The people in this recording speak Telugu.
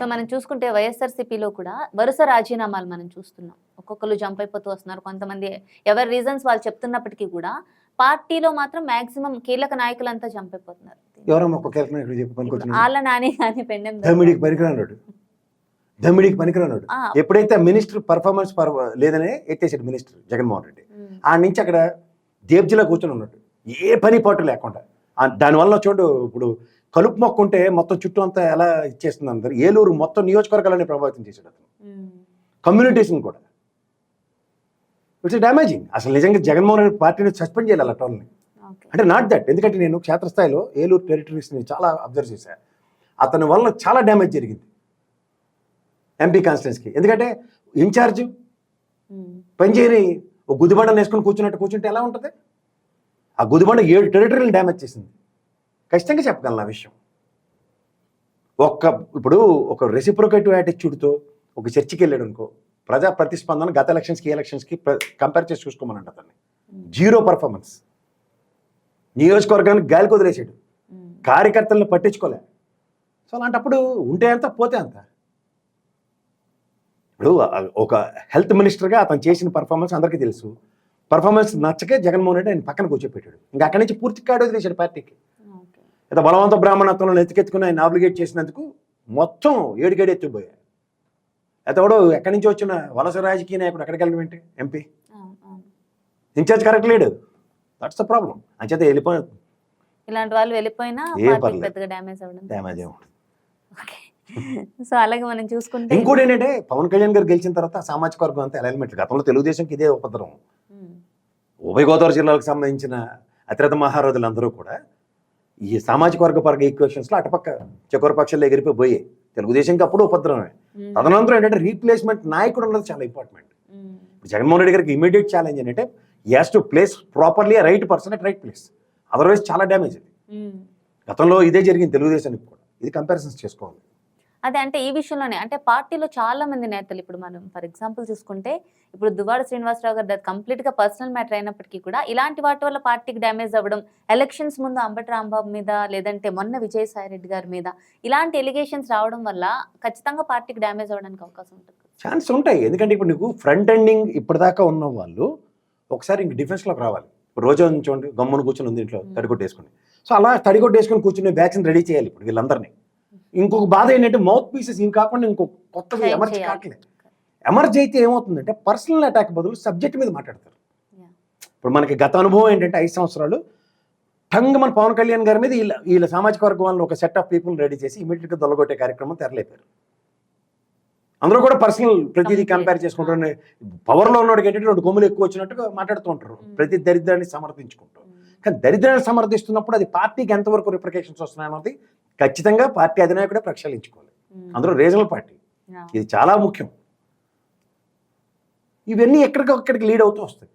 సో మనం చూసుకుంటే వైఎస్ఆర్సీపీలో కూడా వరుస రాజీనామాలు మనం చూస్తున్నాం. ఒక్కొక్కరు జంప్ అయిపోతూ వస్తున్నారు. కొంతమంది ఎవరి రీజన్స్ వాళ్ళు చెప్తున్నప్పటికీ కూడా పార్టీలో మాత్రం మాక్సిమం కీలక నాయకులంతా జంప్ అయిపోతున్నారు. ఎవరమ్మా ఒక కీలక నాయకుడు చెప్పి పనికొచ్చిన ఆళ్ళ నాని కానీ పెండెం దమ్మిడికి ఆ, ఎప్పుడైతే మినిస్టర్ పర్ఫార్మెన్స్ లేదనే ఎత్తేసాడు మినిస్టర్ జగన్మోహన్ రెడ్డి. ఆ నుంచి అక్కడ దేబ్జిలా కూర్చొని ఉన్నాడు. ఏ పని పాటు లేకుండా. దానివల్ల చూడు ఇప్పుడు కలుపు మొక్క ఉంటే మొత్తం చుట్టూ అంతా ఎలా ఇచ్చేస్తుంది అందరు? ఏలూరు మొత్తం నియోజకవర్గాలని ప్రభావితం చేశాడు అతను. కమ్యూనిటీస్ని కూడా. ఇట్స్ డ్యామేజింగ్ అసలు నిజంగా జగన్మోహన్ రెడ్డి పార్టీని సస్పెండ్ చేయాలి అలా టోల్ని. అంటే నాట్ దట్ ఎందుకంటే నేను క్షేత్రస్థాయిలో ఏలూరు టెరిటరీస్ని చాలా అబ్జర్వ్ చేశాను అతని వల్ల చాలా డ్యామేజ్ జరిగింది. ఎంపీ కాన్స్టిట్యున్స్కి ఎందుకంటే ఇన్ఛార్జ్ పనిచేయని ఒక గుదిబండలు వేసుకొని కూర్చున్నట్టు కూర్చుంటే ఎలా ఉంటుంది? ఆ గుదిబండ ఏడు టెరిటరీని డ్యామేజ్ చేసింది. ఖచ్చితంగా చెప్పగలను ఆ విషయం. ఒక్క ఇప్పుడు ఒక రెసిప్రొకేటివ్ యాటిట్యూడ్తో ఒక చర్చికి వెళ్ళాడు అనుకో ప్రజా ప్రతిస్పందన గత ఎలక్షన్స్కి ఎలక్షన్స్కి కంపేర్ చేసి చూసుకోమనంట అతన్ని. జీరో పర్ఫార్మెన్స్ నియోజకవర్గానికి గాలికి వదిలేసాడు ఉమ్, కార్యకర్తలను పట్టించుకోలే. సో అలాంటప్పుడు ఉంటే అంత పోతే అంత ఇప్పుడు ఒక హెల్త్ మినిస్టర్గా అతను చేసిన పర్ఫార్మెన్స్ అందరికీ తెలుసు. పర్ఫార్మెన్స్ నచ్చకే జగన్మోహన్ రెడ్డి ఆయన పక్కన కూర్చోపెట్టాడు. ఇంకా అక్కడి నుంచి పూర్తి కాడు వదిలేశాడు పార్టీకి. అయితే బలవంత బ్రాహ్మణత్వంలో ఎత్తికెత్తుకుని ఆయన ఆబ్లిగేట్ చేసినందుకు మొత్తం ఏడుగేడు ఎత్తిపోయాయి అయితే ఎవడో ఎక్కడి నుంచి వచ్చిన వలస రాజకీయ నాయకుడు ఎక్కడికి వెళ్ళడం ఏంటి? ఎంపీ. ఇన్ఛార్జ్ కరెక్ట్ లేడు. దట్స్ ద ప్రాబ్లం అంచేత వెళ్ళిపోయి ఇలాంటి వాళ్ళు వెళ్ళిపోయినా డ్యామేజ్ అవ్వడం డ్యామేజ్ సో అలాగే మనం చూసుకుంటే ఇంకోటి ఏంటంటే పవన్ కళ్యాణ్ గారు గెలిచిన తర్వాత సామాజిక వర్గం అంతా ఎలైన్మెంట్ గతంలో తెలుగుదేశంకి ఇదే ఉపద్రవం. ఉభయ గోదావరి జిల్లాలకు సంబంధించిన అతిరథ మహారాజులందరూ కూడా ఈ సామాజిక వర్గ పరగ ఈక్వేషన్స్లో అటుపక్క చకోర ఎగిరిపోయి పోయాయి తెలుగుదేశంకి అప్పుడు ఉపద్రవమే. తదనంతరం ఏంటంటే రీప్లేస్మెంట్ నాయకుడు ఉన్నది చాలా ఇంపార్టెంట్ జగన్మోహన్ రెడ్డి గారికి ఇమీడియట్ ఛాలెంజ్ ఏంటంటే has to place properly right person at right place otherwise చాలా డ్యామేజ్ ఇది. గతంలో ఇదే జరిగింది తెలుగుదేశానికి కూడా. ఇది కంపారిజన్స్ చేసుకోవాలి. అదే అంటే ఈ విషయంలోనే అంటే పార్టీలో చాలా మంది నేతలు ఇప్పుడు మనం ఫర్ ఎగ్జాంపుల్ చూసుకుంటే ఇప్పుడు దువ్వాడ శ్రీనివాసరావు గారు కంప్లీట్గా పర్సనల్ మ్యాటర్ అయినప్పటికీ కూడా ఇలాంటి వాటి వల్ల పార్టీకి డ్యామేజ్ అవ్వడం ఎలక్షన్స్ ముందు అంబటి రాంబాబు మీద లేదంటే మొన్న విజయసాయి రెడ్డి గారి మీద ఇలాంటి ఎలిగేషన్స్ రావడం వల్ల ఖచ్చితంగా పార్టీకి డ్యామేజ్ అవ్వడానికి అవకాశం ఉంటుంది. ఛాన్స్ ఉంటాయి. ఎందుకంటే ఇప్పుడు నీకు ఫ్రంట్ ఎండింగ్ ఇప్పటిదాకా ఉన్న వాళ్ళు ఒకసారి ఇంక డిఫెన్స్లోకి రావాలి. రోజు చూడండి గమ్మున కూర్చొని ఉంది ఇంట్లో. తడికొట్టేసుకుని సో అలా తడికొట్టేసుకుని కూర్చుని బ్యాచ్ని రెడీ చేయాలి ఇప్పుడు వీళ్ళందరినీ. ఇంకొక బాధ ఏంటంటే మౌత్ పీసెస్ ఇవి కాకుండా ఇంకొక కొత్తది Try ఎమర్జ్. కావట్లేదు ఎమర్జ్ అయితే ఏమవుతుందంటే పర్సనల్ అటాక్ బదులు సబ్జెక్ట్ మీద మాట్లాడతారు. ఇప్పుడు మనకి గత అనుభవం ఏంటంటే ఐదు సంవత్సరాలు టంగ్ మన పవన్ కళ్యాణ్ గారి మీద వీళ్ళ వీళ్ళ సామాజిక వర్గం ఒక సెట్ ఆఫ్ పీపుల్ రెడీ చేసి ఇమీడియట్గా దొల్లగొట్టే కార్యక్రమం తెరలేపారు అందులో కూడా పర్సనల్ ప్రతిదీ. కంపేర్ చేసుకుంటారు పవర్లో ఉన్నోడికి ఏంటంటే రెండు కొమ్ములు ఎక్కువ వచ్చినట్టుగా మాట్లాడుతూ ఉంటారు Mm. ప్రతి దరిద్రాన్ని సమర్థించుకుంటారు ఉమ్, కానీ దరిద్రాన్ని సమర్థిస్తున్నప్పుడు అది పార్టీకి ఎంతవరకు రిప్రికేషన్స్ వస్తున్నాయన్నది ఖచ్చితంగా పార్టీ అధినాయకుడే ప్రక్షాళించుకోవాలి. ఉమ్, అందులో రీజనల్ పార్టీ. ఇది చాలా ముఖ్యం. ఇవన్నీ ఎక్కడికి అక్కడికి లీడ్ అవుతూ వస్తాయి.